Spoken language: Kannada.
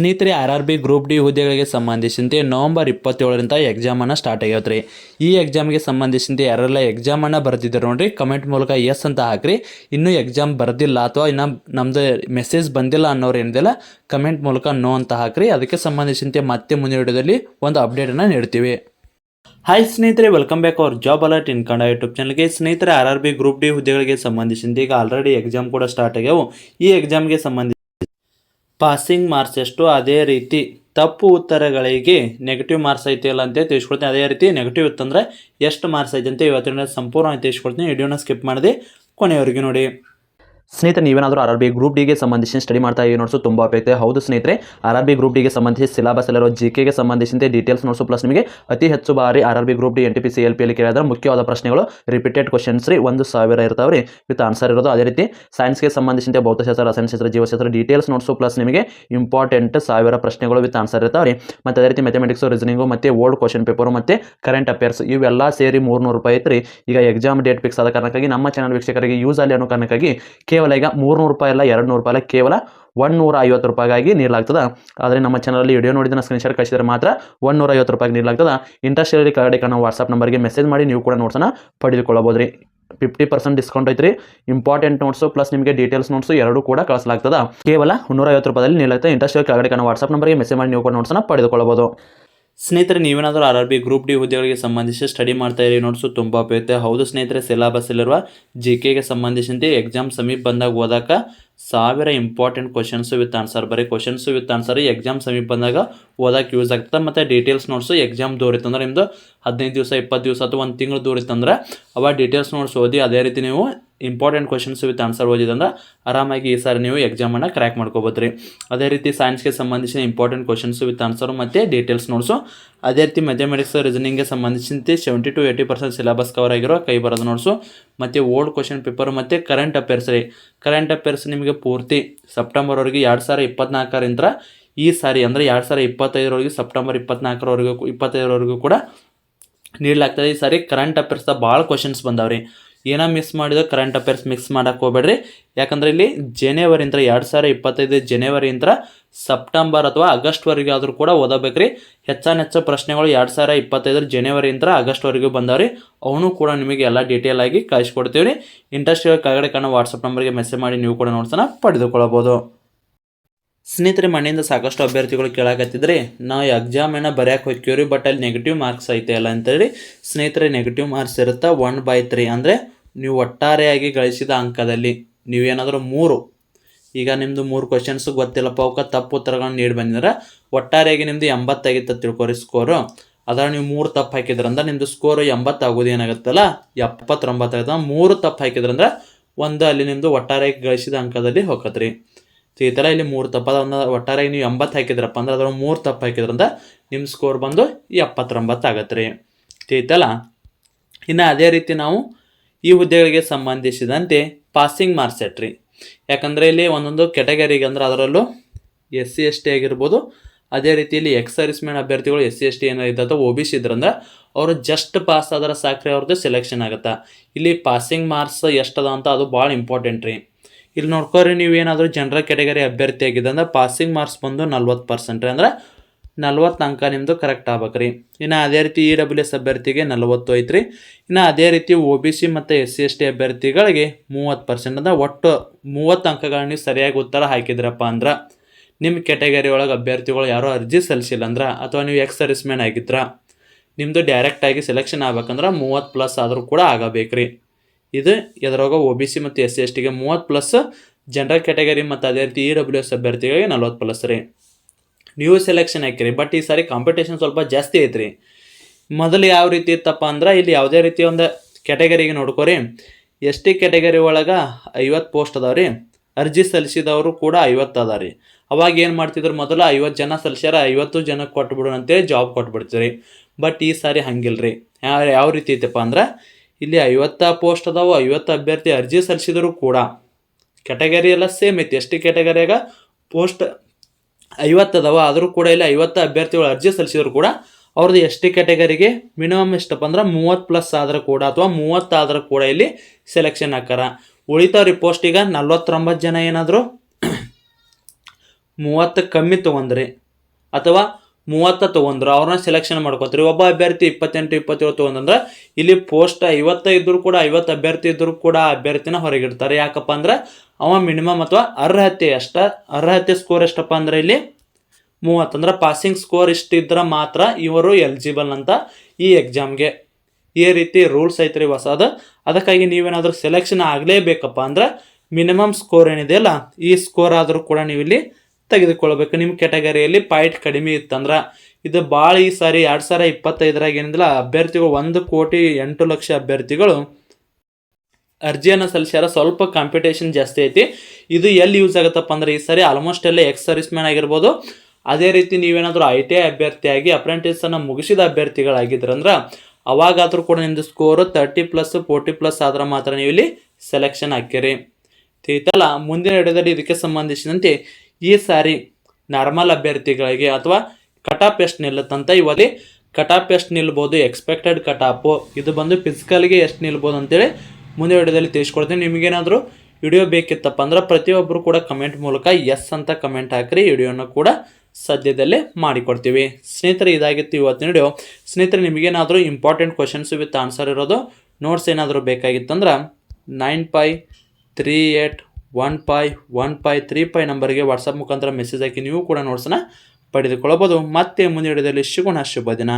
ಸ್ನೇಹಿತರೆ R R B group D ಹುದ್ದೆಗಳಿಗೆ ಸಂಬಂಧಿಸಿದಂತೆ ನವೆಂಬರ್ ಇಪ್ಪತ್ತೇಳರಿಂದ ಎಕ್ಸಾಮನ್ನು ಸ್ಟಾರ್ಟ್ ಆಗ್ಯಾವ್ರಿ ಈ ಎಕ್ಸಾಮ್ಗೆ ಸಂಬಂಧಿಸಿದಂತೆ ಯಾರೆಲ್ಲ ಎಕ್ಸಾಮನ್ನು ಬರೆದಿದ್ದಾರೆ ನೋಡ್ರಿ, ಕಮೆಂಟ್ ಮೂಲಕ ಎಸ್ ಅಂತ ಹಾಕ್ರಿ. ಇನ್ನೂ ಎಕ್ಸಾಮ್ ಬರೆದಿಲ್ಲ ಅಥವಾ ಇನ್ನು ನಮ್ದು ಮೆಸೇಜ್ ಬಂದಿಲ್ಲ ಅನ್ನೋರು ಏನಿದೆಲ್ಲ ಕಮೆಂಟ್ ಮೂಲಕ ನೋ ಅಂತ ಹಾಕ್ರಿ. ಅದಕ್ಕೆ ಸಂಬಂಧಿಸಿದಂತೆ ಮತ್ತೆ ಮುಂದಿನ ವಿಡಿಯೋದಲ್ಲಿ ಒಂದು ಅಪ್ಡೇಟನ್ನು ನೀಡ್ತೀವಿ. ಹಾಯ್ ಸ್ನೇಹಿತರೆ, welcome back our job alert in Kannada YouTube ಚಾನಲ್ಗೆ. ಸ್ನೇಹಿತರೆ R R B group D ಹುದ್ದೆಗಳಿಗೆ ಸಂಬಂಧಿಸಿದಂತೆ ಈಗ ಆಲ್ರೆಡಿ ಎಕ್ಸಾಮ್ ಕೂಡ ಸ್ಟಾರ್ಟ್ ಆಗ್ಯಾವು. ಈ ಎಕ್ಸಾಮ್ಗೆ ಸಂಬಂಧಿಸಿ ಪಾಸಿಂಗ್ ಮಾರ್ಕ್ಸ್ ಎಷ್ಟು ಅದೇ ರೀತಿ ತಪ್ಪು ಉತ್ತರಗಳಿಗೆ ನೆಗೆಟಿವ್ ಮಾರ್ಕ್ಸ್ ಐತಿಲ್ಲ ಅಂತ ತಿಳಿಸ್ಕೊಡ್ತೀನಿ. ಅದೇ ರೀತಿ ನೆಗೆಟಿವ್ ಇತ್ತಂದರೆ ಎಷ್ಟು ಮಾರ್ಕ್ಸ್ ಐತೆ ಅಂತ ಇವತ್ತಿನ ಸಂಪೂರ್ಣವಾಗಿ ತಿಳಿಸ್ಕೊಡ್ತೀನಿ. ವಿಡಿಯೋನ ಸ್ಕಿಪ್ ಮಾಡಿದೆ. ಕೊನೆಯವರೆಗೆ ನೋಡಿ. ಸ್ನೇಹಿತರೆ, ನೀವೇನಾದರೂ ಆರ್ ಆರ್ ಬಿ ಗ್ರೂಪ್ ಡಿಗೆ ಸಂಬಂಧಿಸಿ ಸ್ಟಡಿ ಮಾಡ್ತಾ ಇದೆ ನೋಟ್ಸು ತುಂಬ ಉಪಯುಕ್ತ ಹೌದು ಸ್ನೇಹಿತರೆ ಆರ್ ಆರ್ ಬಿ ಗ್ರೂಪ್ ಡಿಗೆ ಸಂಬಂಧಿಸಿ ಸಿಲೆಬಸ್ ಅಲ್ಲಿರೋ ಜಿ ಕೆಗೆ ಸಂಬಂಧಿಸಿದಂತೆ ಡೀಟೇಲ್ಸ್ ನೋಟ್ಸು ಪ್ಲಸ್ ನಿಮಗೆ ಅತಿ ಹೆಚ್ಚು ಬಾರಿ R R B group D N T P C L P ಅಲ್ಲಿ ಕೇಳಿದ್ರೆ ಮುಖ್ಯವಾದ ಪ್ರಶ್ನೆಗಳು ರಿಪೀಟೆಡ್ ಕ್ವಶನ್ಸ್ ರೀ, ಒಂದು ಸಾವಿರ ಇರ್ತಾವೆ ರೀ ವಿತ್ ಆನ್ಸರ್ ಇರೋದು ಅದೇ ರೀತಿ. ಸೈನ್ಸ್ಗೆ ಸಂಬಂಧಿಸಿದಂತೆ ಭೌತಶಾಸ್ತ್ರ, ರಸಾಯನಶಾಸ್ತ್ರ, ಜೀವಶಾಸ್ತ್ರ ಡೀಟೇಲ್ಸ್ ನೋಟ್ಸು ಪ್ಲಸ್ ನಿಮಗೆ ಇಂಪಾರ್ಟೆಂಟ್ ಸಾವಿರ ಪ್ರಶ್ನೆಗಳು ವಿತ್ ಆನ್ಸರ್ ಇರ್ತಾವೆ ರೀ ಮತ್ತು ಅದೇ ರೀತಿ ಮೆಥಮೆಟಿಕ್ಸು ರೀಸನಿಂಗು ಮತ್ತು ಓಲ್ಡ್ ಕ್ವಶನ್ ಪೇಪರು ಮತ್ತು ಕರೆಂಟ್ ಅಫೇರ್ಸ್ ಇವೆಲ್ಲ ಸೇರಿ ಮೂರ್ನೂರು ರೂಪಾಯಿ ಐತ್ರಿ. ಈಗ ಎಕ್ಸಾಮ್ ಡೇಟ್ ಫಿಕ್ಸ್ ಆದ ಕಾರಣಕ್ಕಾಗಿ ನಮ್ಮ ಚಾನಲ್ ವೀಕ್ಷಕರಿಗೆ ಯೂಸ್ ಅಲ್ಲಿ ಅನ್ನೋ ಕಾರಣಕ್ಕಾಗಿ ಕೇವಲ ಈಗ ಮೂರ್ನೂರು ರೂಪಾಯಿ ಅಲ್ಲ ಎರಡು ರೂಪಾಯಿ ಅಲ್ಲ, ಕೇವಲ ಒನ್ನೂರ ಐವತ್ತು ರೂಪಾಯಿಗಾಗಿ ನೀಡಲಾಗ್ತದೆ. ಆದರೆ ನಮ್ಮ ಚಾನಲಲ್ಲಿ ವಿಡಿಯೋ ನೋಡಿದ ಸ್ಕ್ರೀನ್ಶಾಟ್ ಕಳಿಸಿದ್ರೆ ಮಾತ್ರ ಒನ್ನೂರ ಐವತ್ತು ರೂಪಾಯಿಗೆ ನೀಡಲಾಗ್ತದೆ. ಇಂಟ್ರೆಸ್ಟ್ ಇರಲಿ ಕರಡೆ ನಾವು ವಾಟ್ಸಪ್ ನಂಬರ್ಗೆ ಮೆಸೇಜ್ ಮಾಡಿ ನೀವು ಕೂಡ ನೋಟ್ಸನ್ನು ಪಡೆದುಕೊಳ್ಳಬಹುದು ರೀ ಫಿಫ್ಟಿ ಪರ್ಸೆಂಟ್ ಡಿಸ್ಕೌಂಟ್ ಐತ್ರಿ. ಇಂಪಾರ್ಟೆಂಟ್ ನೋಟ್ಸು ಪ್ಲಸ್ ನಿಮಗೆ ಡೀಟೇಲ್ಸ್ ನೋಟ್ಸು ಎರಡೂ ಕೂಡ ಕಳಿಸಲಾಗ್ತದೆ. ಕೇವಲ ಮುನ್ನೂರ ಐವತ್ತು ರೂಪಾಯಲ್ಲಿ ನೀಡುತ್ತೆ ಇಂಟ್ರೆಸ್ಟ್ ಇರೋ ಕೆಳಗಡೆ ವಾಟ್ಸಪ್ ನಂಬರ್ಗೆ ಮೆಸೇಜ್ ಮಾಡಿ ನೀವು ಕೂಡ ನೋಟ್ಸನ್ನು ಪಡೆದುಕೊಳ್ಳಬಹುದು. ಸ್ನೇಹಿತರೆ, ನೀವೇನಾದರೂ R R B group D ಹುದ್ದೆಗಳಿಗೆ ಸಂಬಂಧಿಸಿ ಸ್ಟಡಿ ಮಾಡ್ತಾ ಇರಿ. ನೋಟ್ಸು ತುಂಬ ಉಪಯುಕ್ತ. ಹೌದು ಸ್ನೇಹಿತರೆ ಸಿಲೆಬಸ್ಸಲ್ಲಿರುವ ಜಿ ಕೆಗೆ ಸಂಬಂಧಿಸಿದಂತೆ ಎಕ್ಸಾಮ್ ಸಮೀಪ ಬಂದಾಗ ಓದಾಕ ಸಾವಿರ ಇಂಪಾರ್ಟೆಂಟ್ ಕ್ವಶನ್ಸು ವಿತ್ ಆನ್ಸರ್ ಬರೀ ಕ್ವಶನ್ಸು ವಿತ್ ಆನ್ಸರ್ ಎಕ್ಸಾಮ್ ಸಮೀಪ ಬಂದಾಗ ಓದಕ್ಕೆ ಯೂಸ್ ಆಗ್ತದೆ. ಮತ್ತು ಡೀಟೇಲ್ಸ್ ನೋಟ್ಸು ಎಕ್ಸಾಮ್ ದೂರ ಇತ್ತಂದ್ರೆ ನಿಮ್ಮದು ಹದಿನೈದು ದಿವಸ, ಇಪ್ಪತ್ತು ದಿವಸ ಅಥವಾ ಒಂದು ತಿಂಗಳು ದೂರಿತ್ತಂದ್ರೆ ಅವ ಡೀಟೇಲ್ಸ್ ನೋಟ್ಸ್ ಓದಿ ಅದೇ ರೀತಿ ನೀವು ಇಂಪಾರ್ಟೆಂಟ್ ಕ್ವಶನ್ಸ್ ವಿತ್ ಆನ್ಸರ್ ಓದಿದಂದ್ರೆ ಆರಾಮಾಗಿ ಈ ಸಾರಿ ನೀವು ಎಕ್ಸಾಮನ್ನು ಕ್ರ್ಯಾಕ್ ಮಾಡ್ಕೋಬೋದು ರೀ ಅದೇ ರೀತಿ ಸೈನ್ಸ್ಗೆ ಸಂಬಂಧಿಸಿದ ಇಂಪಾರ್ಟೆಂಟ್ ಕ್ವಶನ್ಸು ವಿತ್ ಆನ್ಸರು ಮತ್ತು ಡೀಟೇಲ್ಸ್ ನೋಟ್ಸು ಅದೇ ರೀತಿ ಮ್ಯಾಥಮೆಟಿಕ್ಸ್ ರೀಸನಿಂಗ್ಗೆ ಸಂಬಂಧಿಸಿದಂತೆ seventy to eighty percent syllabus cover ಆಗಿರೋ ಕೈ ಬರೋದು ನೋಟ್ಸು ಮತ್ತು ಓಲ್ಡ್ ಕ್ವಶನ್ ಪೇಪರ್ ಮತ್ತು ಕರೆಂಟ್ ಅಫೇರ್ಸ್ ರೀ. ಕರೆಂಟ್ ಅಫೇರ್ಸ್ ನಿಮಗೆ ಪೂರ್ತಿ ಸೆಪ್ಟೆಂಬರ್ವರೆಗೆ ಎರಡು ಸಾವಿರ ಇಪ್ಪತ್ನಾಲ್ಕರಿಂದ ಈ ಸಾರಿ ಅಂದರೆ ಎರಡು ಸಾವಿರ ಇಪ್ಪತ್ತೈದರವರೆಗೆ ಸೆಪ್ಟೆಂಬರ್ ಇಪ್ಪತ್ನಾಲ್ಕರವರೆಗೂ, ಇಪ್ಪತ್ತೈದರವರೆಗೂ ಕೂಡ ನೀಡಲಾಗ್ತದೆ. ಈ ಸಾರಿ ಕರೆಂಟ್ ಅಫೇರ್ಸ್ದ ಭಾಳ ಕ್ವಶನ್ಸ್ ಬಂದಾವ್ರಿ. ಏನೋ ಮಿಸ್ ಮಾಡಿದ್ರೆ ಕರೆಂಟ್ ಅಫೇರ್ಸ್ ಮಿಕ್ಸ್ ಮಾಡಕ್ಕೆ ಹೋಗ್ಬೇಡ್ರಿ. ಯಾಕಂದ್ರೆ ಇಲ್ಲಿ ಜನವರಿಂದ ಎರಡು ಸಾವಿರ ಇಪ್ಪತ್ತೈದು ಜನವರಿಯಿಂದ ಸೆಪ್ಟೆಂಬರ್ ಅಥವಾ ಆಗಸ್ಟ್ವರೆಗೆ ಆದರೂ ಕೂಡ ಓದಬೇಕ್ರಿ. ಹೆಚ್ಚಾನ ಹೆಚ್ಚು ಪ್ರಶ್ನೆಗಳು ಎರಡು ಸಾವಿರ ಇಪ್ಪತ್ತೈದರ ಜನವರಿಯಿಂದ ಆಗಸ್ಟ್ವರೆಗೂ ಬಂದವ್ರಿ. ಅವನು ಕೂಡ ನಿಮಗೆ ಎಲ್ಲ ಡೀಟೇಲ್ ಆಗಿ ಕಳಿಸ್ಕೊಡ್ತೀವಿ ರೀ ಇಂಟ್ರೆಸ್ಟ್ ಇರೋ ಕೆಳಗಡೆ ವಾಟ್ಸಪ್ ನಂಬರ್ಗೆ ಮೆಸೇಜ್ ಮಾಡಿ, ನೀವು ಕೂಡ ನೋಡ್ಸೋಣ ಪಡೆದುಕೊಳ್ಳಬಹುದು. ಸ್ನೇಹಿತರೆ ಮಣ್ಣಿಂದ ಸಾಕಷ್ಟು ಅಭ್ಯರ್ಥಿಗಳು ಕೇಳಾಕತ್ತಿದ್ರೆ ನಾವು ಎಕ್ಸಾಮನ್ನು ಬರೆಯಕ್ಕೆ ಹೋಗ್ತೀವ್ರಿ ಬಟ್ ಅಲ್ಲಿ ನೆಗೆಟಿವ್ ಮಾರ್ಕ್ಸ್ ಐತೆ ಅಲ್ಲ ಅಂತೇಳಿ ಸ್ನೇಹಿತರೆ ನೆಗೆಟಿವ್ ಮಾರ್ಕ್ಸ್ ಇರುತ್ತಾ ಒನ್ ಬೈ ತ್ರೀ ಅಂದರೆ ನೀವು ಒಟ್ಟಾರೆಯಾಗಿ ಗಳಿಸಿದ ಅಂಕದಲ್ಲಿ ನೀವೇನಾದರೂ ಮೂರು, ಈಗ ನಿಮ್ಮದು ಮೂರು ಕ್ವಶನ್ಸ್ ಗೊತ್ತಿಲ್ಲಪ್ಪ, ಅವಕ್ಕೆ ತಪ್ಪು ಉತ್ತರಗಳನ್ನ ನೀಡಿ ಬಂದಿದ್ರೆ, ಒಟ್ಟಾರೆಯಾಗಿ ನಿಮ್ಮದು ಎಂಬತ್ತಾಗಿತ್ತು ತಿಳ್ಕೊರಿ ಸ್ಕೋರು ಅದರ ನೀವು ಮೂರು ತಪ್ಪು ಹಾಕಿದ್ರಂದ್ರೆ ನಿಮ್ಮದು ಸ್ಕೋರು ಎಂಬತ್ತಾಗೋದು ಏನಾಗುತ್ತಲ್ಲ ಎಪ್ಪತ್ತೊಂಬತ್ತಾಗುತ್ತೆ ಮೂರು ತಪ್ಪು ಹಾಕಿದ್ರಂದ್ರೆ ಒಂದು ಅಲ್ಲಿ ನಿಮ್ಮದು ಒಟ್ಟಾರೆಯಾಗಿ ಗಳಿಸಿದ ಅಂಕದಲ್ಲಿ ಹೋಗತ್ರಿ. ಈ ಥರ ಇಲ್ಲಿ ಮೂರು ತಪ್ಪದ ಒಂದು ಒಟ್ಟಾರೆ ನೀವು ಎಂಬತ್ತು ಹಾಕಿದ್ರಪ್ಪ ಅಂದ್ರೆ ಅದ್ರ ಮೂರು ತಪ್ಪು ಹಾಕಿದ್ರಿಂದ ನಿಮ್ಮ ಸ್ಕೋರ್ ಬಂದು ಎಪ್ಪತ್ತೊಂಬತ್ತು ಆಗತ್ತೆ ರೀ. ತಿಳಿತಲ್ಲ ಇನ್ನು ಅದೇ ರೀತಿ ನಾವು ಈ ಹುದ್ದೆಗಳಿಗೆ ಸಂಬಂಧಿಸಿದಂತೆ ಪಾಸಿಂಗ್ ಮಾರ್ಕ್ಸ್ ಸೆಟ್ ರೀ. ಯಾಕಂದರೆ ಇಲ್ಲಿ ಒಂದೊಂದು ಕೆಟಗರಿಗೆ ಅಂದ್ರೆ ಅದರಲ್ಲೂ ಎಸ್ ಸಿ ಎಸ್ ಟಿ ಆಗಿರ್ಬೋದು. ಅದೇ ರೀತಿಯಲ್ಲಿ ಎಕ್ಸ್ ಸರ್ವಿಸ್ಮೆನ್ ಅಭ್ಯರ್ಥಿಗಳು ಎಸ್ ಸಿ ಎಸ್ ಟಿ ಏನಾಗಿದೆ ಅಥವಾ ಒ ಬಿ ಸಿ ಇದ್ರಂದ್ರೆ ಅವರು ಜಸ್ಟ್ ಪಾಸ್ ಆದ್ರೆ ಸಾಕ್ರಿ ಅವ್ರದ್ದು ಸೆಲೆಕ್ಷನ್ ಆಗುತ್ತೆ. ಇಲ್ಲಿ ಪಾಸಿಂಗ್ ಮಾರ್ಕ್ಸ್ ಎಷ್ಟದ ಅಂತ ಅದು ಭಾಳ ಇಂಪಾರ್ಟೆಂಟ್ ರೀ. ಇಲ್ಲಿ ನೋಡ್ಕೊರಿ ನೀವು ಏನಾದರೂ ಜನರಲ್ ಕ್ಯಾಟಗರಿ ಅಭ್ಯರ್ಥಿ ಆಗಿದೆ ಅಂದ್ರೆ ಪಾಸಿಂಗ್ ಮಾರ್ಕ್ಸ್ ಬಂದು ನಲ್ವತ್ತು ಪರ್ಸೆಂಟ್ ರೀ ಅಂದ್ರೆ ನಲ್ವತ್ತು ಅಂಕ ನಿಮ್ಮದು ಕರೆಕ್ಟ್ ಆಗ್ಬೇಕು ರೀ ಇನ್ನು ಅದೇ ರೀತಿ ಇ ಡಬ್ಲ್ಯೂ ಎಸ್ ಅಭ್ಯರ್ಥಿಗೆ ನಲ್ವತ್ತು ಐತ್ರಿ. ಇನ್ನು ಅದೇ ರೀತಿ ಒ ಬಿ ಸಿ ಮತ್ತು ಎಸ್ ಸಿ ಎಸ್ ಟಿ ಅಭ್ಯರ್ಥಿಗಳಿಗೆ ಮೂವತ್ತು ಪರ್ಸೆಂಟ್ ಅಂದ್ರೆ ಒಟ್ಟು ಮೂವತ್ತು ಅಂಕಗಳನ್ನ ನೀವು ಸರಿಯಾಗಿ ಉತ್ತರ ಹಾಕಿದ್ರಪ್ಪ ಅಂದ್ರೆ ನಿಮ್ಮ ಕ್ಯಾಟಗರಿ ಒಳಗೆ ಅಭ್ಯರ್ಥಿಗಳು ಯಾರೋ ಅರ್ಜಿ ಸಲ್ಲಿಸಿಲ್ಲ ಅಂದ್ರೆ ಅಥವಾ ನೀವು ಎಕ್ಸ್ ಸರ್ವಿಸ್ಮ್ಯಾನ್ ಆಗಿದ್ರ ನಿಮ್ಮದು ಡೈರೆಕ್ಟಾಗಿ ಸೆಲೆಕ್ಷನ್ ಆಗ್ಬೇಕಂದ್ರೆ ಮೂವತ್ತು ಪ್ಲಸ್ ಆದರೂ ಕೂಡ ಆಗಬೇಕ್ರಿ. ಇದು ಎದ್ರಾಗ ಒ ಬಿ ಸಿ ಮತ್ತು ಎಸ್ ಸಿ ಎಸ್ ಟಿಗೆ ಮೂವತ್ತು ಪ್ಲಸ್ ಜನರಲ್ ಕ್ಯಾಟಗರಿ ಮತ್ತು ಅದೇ ರೀತಿ ಇ ಡಬ್ಲ್ಯೂ ಎಸ್ ಅಭ್ಯರ್ಥಿಗಳಿಗೆ ನಲ್ವತ್ತು ಪ್ಲಸ್ ರೀ. ನ್ಯೂ ಸೆಲೆಕ್ಷನ್ ಹಾಕಿರಿ. ಬಟ್ ಈ ಸಾರಿ ಕಾಂಪಿಟೇಷನ್ ಸ್ವಲ್ಪ ಜಾಸ್ತಿ ಐತ್ರಿ. ಮೊದಲು ಯಾವ ರೀತಿ ಇತ್ತಪ್ಪ ಅಂದ್ರೆ ಇಲ್ಲಿ ಯಾವುದೇ ರೀತಿ ಒಂದು ಕ್ಯಾಟಗರಿಗೆ ನೋಡ್ಕೋರಿ. ಎಸ್ ಟಿ ಕ್ಯಾಟಗರಿ ಒಳಗೆ ಐವತ್ತು ಪೋಸ್ಟ್ ಅದಾವ ರೀ. ಅರ್ಜಿ ಸಲ್ಲಿಸಿದವರು ಕೂಡ ಐವತ್ತು ಅದ ರೀ. ಅವಾಗ ಏನು ಮಾಡ್ತಿದ್ರು? ಮೊದಲು ಐವತ್ತು ಜನ ಸಲ್ಲಿಸ್ಯಾರ, ಐವತ್ತು ಜನಕ್ಕೆ ಕೊಟ್ಬಿಡು ಅಂತೇಳಿ ಜಾಬ್ ಕೊಟ್ಬಿಡ್ತೀರಿ ಬಟ್ ಈ ಸಾರಿ ಹಂಗಿಲ್ಲ ರೀ ಯಾವ ರೀತಿ ಐತಪ್ಪ ಅಂದ್ರೆ ಇಲ್ಲಿ ಐವತ್ತು ಪೋಸ್ಟ್ ಅದಾವು, ಐವತ್ತು ಅಭ್ಯರ್ಥಿ ಅರ್ಜಿ ಸಲ್ಲಿಸಿದರೂ ಕೂಡ ಕ್ಯಾಟಗರಿ ಎಲ್ಲ ಸೇಮ್ ಐತಿ. ಎಸ್ ಟಿ ಕ್ಯಾಟಗರಿಯಾಗ ಪೋಸ್ಟ್ ಐವತ್ತು ಅದಾವ. ಆದರೂ ಕೂಡ ಇಲ್ಲಿ ಐವತ್ತು ಅಭ್ಯರ್ಥಿಗಳು ಅರ್ಜಿ ಸಲ್ಲಿಸಿದ್ರು ಕೂಡ ಅವ್ರದ್ದು ಎಸ್ ಟಿ ಕ್ಯಾಟಗರಿಗೆ ಮಿನಿಮಮ್ ಎಷ್ಟಪ್ಪ ಅಂದ್ರೆ ಮೂವತ್ತು ಪ್ಲಸ್ ಆದ್ರೆ ಕೂಡ ಅಥವಾ ಮೂವತ್ತಾದರೂ ಕೂಡ ಇಲ್ಲಿ ಸೆಲೆಕ್ಷನ್ ಹಾಕಾರ ಉಳಿತಾವ್ರಿ ಪೋಸ್ಟ್ ಈಗ ನಲ್ವತ್ತೊಂಬತ್ತು ಜನ ಏನಾದರೂ ಮೂವತ್ತು ಕಮ್ಮಿ ತೊಗೊಂಡ್ರಿ ಅಥವಾ ಮೂವತ್ತ ತೊಗೊಂಡ್ರು, ಅವ್ರನ್ನ ಸೆಲೆಕ್ಷನ್ ಮಾಡ್ಕೋತೀರಿ. ಒಬ್ಬ ಅಭ್ಯರ್ಥಿ ಇಪ್ಪತ್ತೆಂಟು, ಇಪ್ಪತ್ತೇಳು ತೊಗೊಂಡ್ರೆ ಇಲ್ಲಿ ಪೋಸ್ಟ್ ಐವತ್ತ ಇದ್ರೂ ಕೂಡ, ಐವತ್ತು ಅಭ್ಯರ್ಥಿ ಇದ್ರೂ ಕೂಡ ಅಭ್ಯರ್ಥಿನ ಹೊರಗಿಡ್ತಾರೆ. ಯಾಕಪ್ಪ ಅಂದ್ರೆ, ಅವ ಮಿನಿಮಮ್ ಅಥವಾ ಅರ್ಹತೆ ಎಷ್ಟ, ಅರ್ಹತೆ ಸ್ಕೋರ್ ಎಷ್ಟಪ್ಪ ಅಂದ್ರೆ ಇಲ್ಲಿ, ಮೂವತ್ತು ಅಂದ್ರೆ ಪಾಸಿಂಗ್ ಸ್ಕೋರ್ ಇಷ್ಟಿದ್ರೆ ಮಾತ್ರ ಇವರು ಎಲಿಜಿಬಲ್ ಅಂತ ಈ ಎಕ್ಸಾಮ್ಗೆ ಈ ರೀತಿ ರೂಲ್ಸ್ ಐತ್ರಿ ಹೊಸದು ಅದಕ್ಕಾಗಿ ನೀವೇನಾದರೂ ಸೆಲೆಕ್ಷನ್ ಆಗಲೇಬೇಕಪ್ಪ ಅಂದ್ರೆ ಮಿನಿಮಮ್ ಸ್ಕೋರ್ ಏನಿದೆಯಲ್ಲ, ಈ ಸ್ಕೋರ್ ಆದರೂ ಕೂಡ ನೀವು ಇಲ್ಲಿ ತೆಗೆದುಕೊಳ್ಬೇಕು. ನಿಮ್ಮ ಕೆಟಗರಿಯಲ್ಲಿ ಪಾಯಿಂಟ್ ಕಡಿಮೆ ಇತ್ತಂದ್ರೆ ಇದು ಭಾಳ ಈ ಸಾರಿ ಎರಡು ಸಾವಿರ ಇಪ್ಪತ್ತೈದರಾಗ ಏನಿಲ್ಲ ಅಭ್ಯರ್ಥಿಗಳು ಒಂದು ಕೋಟಿ ಎಂಟು ಲಕ್ಷ ಅಭ್ಯರ್ಥಿಗಳು ಅರ್ಜಿಯನ್ನು ಸಲ್ಲಿಸ್ಯಾರ. ಸ್ವಲ್ಪ ಕಾಂಪಿಟೇಷನ್ ಜಾಸ್ತಿ ಐತಿ. ಇದು ಎಲ್ಲಿ ಯೂಸ್ ಆಗುತ್ತಪ್ಪ ಅಂದ್ರೆ ಈ ಸಾರಿ ಆಲ್ಮೋಸ್ಟ್ ಎಲ್ಲ ಎಕ್ಸ್ ಸರ್ವಿಸ್ ಮ್ಯಾನ್ ಆಗಿರ್ಬೋದು. ಅದೇ ರೀತಿ ನೀವೇನಾದರೂ ಐ ಟಿ ಐ ಅಭ್ಯರ್ಥಿಯಾಗಿ ಅಪ್ರೆಂಟಿಸನ್ನು ಮುಗಿಸಿದ ಅಭ್ಯರ್ಥಿಗಳಾಗಿದ್ರಂದ್ರೆ ಅವಾಗಾದರೂ ಕೂಡ ನಿಮ್ಮದು score thirty plus forty plus ಆದ್ರೆ ಮಾತ್ರ ನೀವು ಇಲ್ಲಿ ಸೆಲೆಕ್ಷನ್ ಹಾಕಿರಿ ತಿಳಿತಲ್ಲ ಮುಂದಿನ ಹಿಡಿದಲ್ಲಿ ಇದಕ್ಕೆ ಸಂಬಂಧಿಸಿದಂತೆ ಈ ಸಾರಿ ನಾರ್ಮಲ್ ಅಭ್ಯರ್ಥಿಗಳಿಗೆ ಅಥವಾ ಕಟಾಪ್ ಎಷ್ಟು ನಿಲ್ಲುತ್ತಂತ ಇವಲ್ಲಿ ಕಟಾಪ್ ಎಷ್ಟು ನಿಲ್ಬೋದು ಎಕ್ಸ್ಪೆಕ್ಟೆಡ್ ಕಟಾಪು ಇದು ಬಂದು ಫಿಸಿಕಲ್ಗೆ ಎಷ್ಟು ನಿಲ್ಬೋದು ಅಂತೇಳಿ ಮುಂದೆ ವಿಡಿಯೋದಲ್ಲಿ ತಿಳಿಸ್ಕೊಡ್ತೀನಿ. ನಿಮಗೇನಾದರೂ ವಿಡಿಯೋ ಬೇಕಿತ್ತಪ್ಪ ಅಂದ್ರೆ ಪ್ರತಿಯೊಬ್ಬರು ಕೂಡ ಕಮೆಂಟ್ ಮೂಲಕ ಎಸ್ ಅಂತ ಕಮೆಂಟ್ ಹಾಕ್ರಿ. ವಿಡಿಯೋನ ಕೂಡ ಸದ್ಯದಲ್ಲೇ ಮಾಡಿಕೊಡ್ತೀವಿ. ಸ್ನೇಹಿತರೆ, ಇದಾಗಿತ್ತು ಇವತ್ತಿನ ವಿಡಿಯೋ ಸ್ನೇಹಿತರೆ, ನಿಮಗೇನಾದರೂ ಇಂಪಾರ್ಟೆಂಟ್ ಕ್ವಶನ್ಸ್ ವಿತ್ ಆನ್ಸರ್ ಇರೋದು ನೋಟ್ಸ್ ಏನಾದರೂ ಬೇಕಾಗಿತ್ತಂದ್ರೆ nine five three eight one five one five, three five ನಂಬರ್ಗೆ ವಾಟ್ಸಪ್ ಮುಖಾಂತರ ಮೆಸೇಜ್ ಹಾಕಿ ನೀವು ಕೂಡ ನೋಟ್ಸನ್ನು ಪಡೆದುಕೊಳ್ಳಬಹುದು. ಮತ್ತೆ ಮುಂದಿನ ವಿಡಿಯೋದಲ್ಲಿ ಸಿಗೋಣ. ಶುಭ ದಿನ.